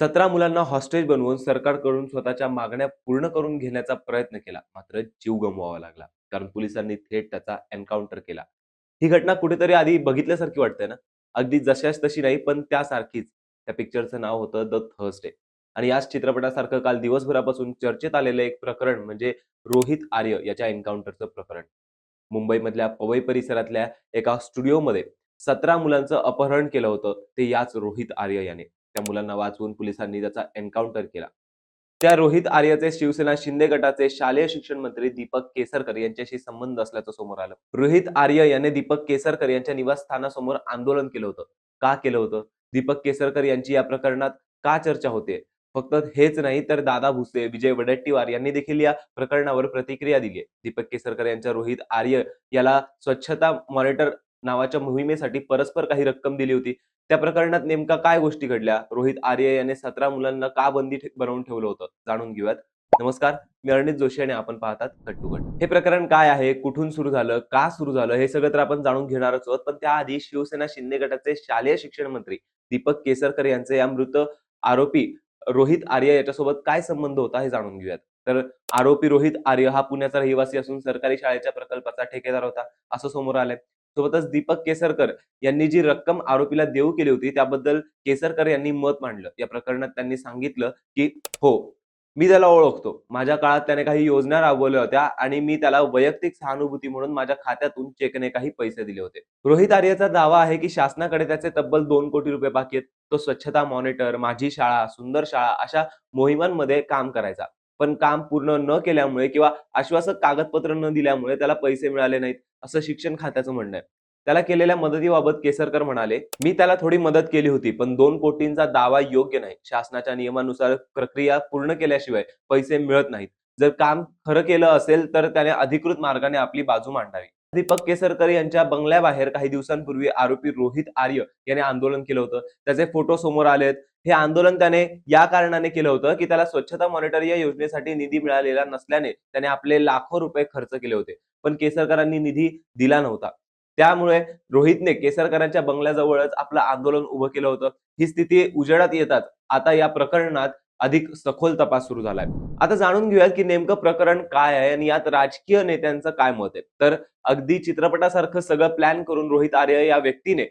सतरा मुलांना हॉस्टेज बनवून सरकारकडून स्वतःच्या मागण्या पूर्ण करून घेण्याचा प्रयत्न केला. मात्र जीव गमवावा लागला. कारण पोलिसांनी थेट त्याचा एन्काउंटर केला. ही घटना कुठेतरी आधी बघितल्यासारखी वाटते ना? अगदी जशाच तशी नाही पण त्यासारखीच. त्या पिक्चरचं नाव होतं द थर्सडे आणि याच चित्रपटासारखं काल दिवसभरापासून चर्चेत आलेलं एक प्रकरण म्हणजे रोहित आर्य याच्या एन्काउंटरचं प्रकरण. मुंबईमधल्या पवई परिसरातल्या एका स्टुडिओमध्ये सतरा मुलांचं अपहरण केलं होतं. ते याच रोहित आर्य याने. त्या मुलांना वाचवून पोलिसांनी त्याचा एन्काउंटर केला. त्या रोहित आर्यचे शिवसेना शिंदे गटाचे शालेय शिक्षण मंत्री दीपक केसरकर यांच्याशी संबंध असल्याचं समोर आलं. रोहित आर्य याने दीपक केसरकर यांच्या निवासस्थानासमोर आंदोलन केलं होतं. का केलं होतं? दीपक केसरकर यांची या प्रकरणात का चर्चा होते? फक्त हेच नाही तर दादा भुसे विजय वडेट्टीवार यांनी देखील या प्रकरणावर प्रतिक्रिया दिली आहे. दीपक केसरकर यांच्या रोहित आर्य याला स्वच्छता मॉनिटर नावाच्या मोहिमेसाठी परस्पर काही रक्कम दिली होती. त्या प्रकरणात नेमका काय गोष्टी घडल्या? रोहित आर्य याने सतरा मुलांना का बंदी बनवून ठेवलं होतं? जाणून घेऊयात. नमस्कार मी अरणित जोशी आणि आपण पाहतात कट हे प्रकरण काय आहे? कुठून सुरू झालं? का सुरू झालं? हे सगळं तर आपण जाणून घेणारच आहोत. पण त्याआधी शिवसेना शिंदे गटाचे शालेय शिक्षण मंत्री दीपक केसरकर यांचे या मृत आरोपी रोहित आर्य याच्यासोबत काय संबंध होता हे जाणून घेऊयात. तर आरोपी रोहित आर्य हा पुण्याचा रहिवासी असून सरकारी शाळेच्या प्रकल्पाचा ठेकेदार होता. असं समोर आलंय. सोबतच दीपक केसरकर यांनी जी रक्कम आरोपीला देऊ केली होती त्याबद्दल केसरकर यांनी मत मांडलं. या प्रकरणात त्यांनी सांगितलं की हो मी त्याला ओळखतो. माझ्या काळात त्याने काही योजना राबवल्या होत्या आणि मी त्याला वैयक्तिक सहानुभूती म्हणून माझ्या खात्यातून चेकने काही पैसे दिले होते. रोहित आर्याचा दावा आहे की शासनाकडे त्याचे तब्बल दोन कोटी रुपये बाकी आहेत. तो स्वच्छता मॉनिटर माझी शाळा सुंदर शाळा अशा मोहिमांमध्ये काम करायचा. पण काम पूर्ण न केल्यामुळे किंवा आश्वासक कागदपत्र न दिल्यामुळे त्याला पैसे मिळाले नाहीत असं शिक्षण खात्याचं म्हणणं आहे. त्याला केलेल्या मदतीबाबत केसरकर म्हणाले मी त्याला थोडी मदत केली होती पण दोन कोटींचा दावा योग्य नाही. शासनाच्या नियमानुसार प्रक्रिया पूर्ण केल्याशिवाय पैसे मिळत नाहीत. जर काम खरं केलं असेल तर त्याने अधिकृत मार्गाने आपली बाजू मांडावी. दीपक केसरकर यांच्या बंगल्याबाहेर काही दिवसांपूर्वी आरोपी रोहित आर्य याने आंदोलन केलं होतं. त्याचे फोटो समोर आलेत. हे आंदोलन त्याने या कारणाने केलं होतं की त्याला स्वच्छता मॉनिटर या योजनेसाठी निधी मिळालेला नसल्याने त्याने आपले लाखो रुपये खर्च केले होते. पण केसरकरांनी निधी दिला नव्हता. त्यामुळे रोहितने केसरकरांच्या बंगल्याजवळच आपलं आंदोलन उभं केलं होतं. ही स्थिती उजेडात येतात आता या प्रकरणात अधिक सखोल तपास सुरू झालाय. आता जाणून घेऊयात की नेमकं प्रकरण काय आहे आणि यात राजकीय नेत्यांचं काय मत आहे. तर अगदी चित्रपटासारखं सगळं प्लॅन करून रोहित आर्य या व्यक्तीने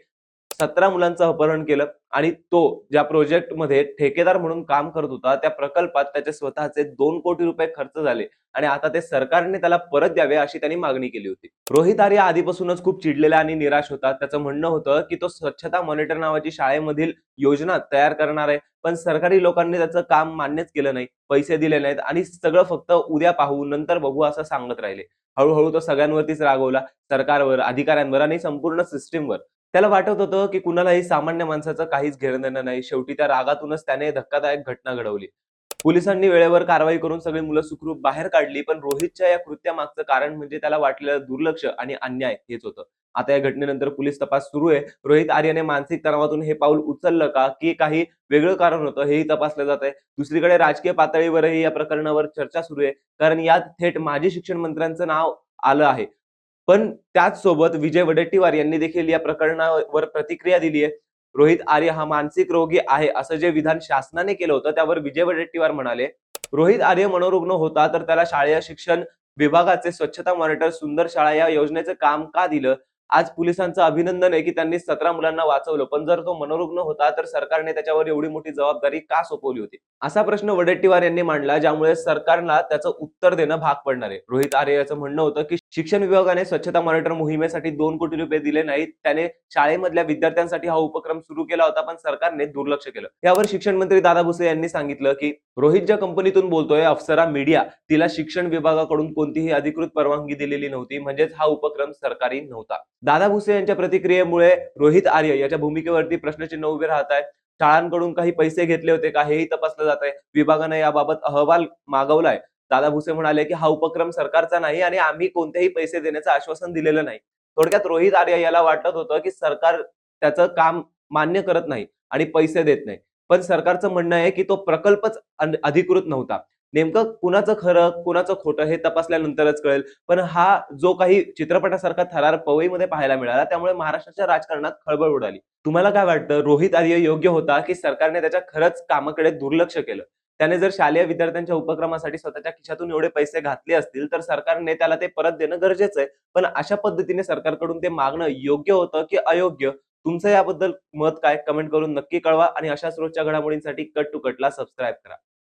सतरा मुलांचं अपहरण केलं आणि तो ज्या प्रोजेक्टमध्ये ठेकेदार म्हणून काम करत होता त्या प्रकल्पात त्याचे स्वतःचे दोन कोटी रुपये खर्च झाले आणि आता ते सरकारने त्याला परत द्यावे अशी त्यांनी मागणी केली होती. रोहित आर्य आधीपासूनच खूप चिडलेला आणि निराश होता. त्याचं म्हणणं होतं की तो स्वच्छता मॉनिटर नावाची शाळेमधील योजना तयार करणार आहे पण सरकारी लोकांनी त्याचं काम मान्यच केलं नाही पैसे दिले नाहीत आणि सगळं फक्त उद्या पाहू नंतर बघू असं सांगत राहिले. हळूहळू तो सगळ्यांवरतीच रागवला सरकारवर अधिकाऱ्यांवर आणि संपूर्ण सिस्टीमवर त्याला वाटत होतं की कुणालाही सामान्य माणसाचं काहीच घेणं देणं नाही. शेवटी त्या रागातूनच त्याने धक्कादायक घटना घडवली. पोलिसांनी वेळेवर कारवाई करून सगळी मुलं सुखरूप बाहेर काढली पण रोहितच्या या कृत्यामागचं कारण म्हणजे त्याला वाटलेलं दुर्लक्ष आणि अन्याय हेच होतं. आता या घटनेनंतर पोलीस तपास सुरू आहे. रोहित आर्याने मानसिक तणावातून हे पाऊल उचललं का? की काही वेगळं कारण होतं हेही तपासलं जात आहे. दुसरीकडे राजकीय पातळीवरही या प्रकरणावर चर्चा सुरू आहे. कारण यात थेट माजी शिक्षण मंत्र्यांचं नाव आलं आहे. पण त्याच सोबत विजय वडेट्टीवार यांनी देखील या प्रकरणावर प्रतिक्रिया दिली आहे रोहित आर्य हा मानसिक रोगी आहे असं जे विधान शासनाने केलं होतं त्यावर विजय वडेट्टीवार म्हणाले रोहित आर्य मनोरुग्ण होता तर त्याला शालेय शिक्षण विभागाचे स्वच्छता मॉनिटर सुंदर शाळा या योजनेचं काम का दिलं? आज पोलिसांचं अभिनंदन आहे की त्यांनी सतरा मुलांना वाचवलं. पण जर तो मनोरुग्ण होता तर सरकारने त्याच्यावर एवढी मोठी जबाबदारी का सोपवली होती? असा प्रश्न वडेट्टीवार यांनी मांडला ज्यामुळे सरकारला त्याचं उत्तर देणं भाग पडणार आहे. रोहित आर्य याचं म्हणणं होतं की शिक्षण विभागाने स्वच्छता मॉनिटर मोहिमेसाठी दोन कोटी रुपये दिले नाहीत. त्याने शाळेमधल्या विद्यार्थ्यांसाठी हा उपक्रम सुरू केला होता पण सरकारने दुर्लक्ष केलं. यावर शिक्षण मंत्री दादा भुसे यांनी सांगितलं की रोहित ज्या कंपनीतून बोलतोय अप्सरा मीडिया तिला शिक्षण विभागाकडून कोणतीही अधिकृत परवानगी दिलेली नव्हती. म्हणजेच हा उपक्रम सरकारी नव्हता. दादा भुसे यांच्या प्रतिक्रियेमुळे रोहित आर्य याच्या भूमिकेवरती प्रश्नचिन्ह उभे राहत आहेत. शाळांकडून काही पैसे घेतले होते का हेही तपासलं जात आहे. विभागाने याबाबत अहवाल मागवलाय. दादा भुसे म्हणाले की हा उपक्रम सरकारचा नाही आणि आम्ही कोणतेही पैसे देण्याचं आश्वासन दिलेलं नाही. थोडक्यात रोहित आर्य याला वाटत होतं की सरकार त्याचं काम मान्य करत नाही आणि पैसे देत नाही. पण सरकारचं म्हणणं आहे की तो प्रकल्पच अधिकृत नव्हता. नेमकं कुणाचं खरं, कुणाचं खोटं हे तपासल्यानंतरच कळेल. पण हा जो काही चित्रपटासारखा थरार पवईमध्ये पाहायला मिळाला, त्यामुळे महाराष्ट्राच्या राजकारणात खळबळ उडाली. तुम्हाला काय वाटतं रोहित आर्य योग्य होता, की सरकारने त्याच्या खरंच कामाकडे दुर्लक्ष केलं? त्याने जर शालेय विद्यार्थ्यांच्या उपक्रमासाठी स्वतःच्या खिशातून एवढे पैसे घातले असतील, तर सरकारने त्याला ते परत देणं गरजेचं आहे. पण अशा पद्धतीने सरकारकडून ते मागणं योग्य होतं, की अयोग्य? तुमचं याबद्दल मत काय? कमेंट करून नक्की कळवा आणि अशाच रोजच्या घडामोडींसाठी कट टू कटला सबस्क्राईब करा.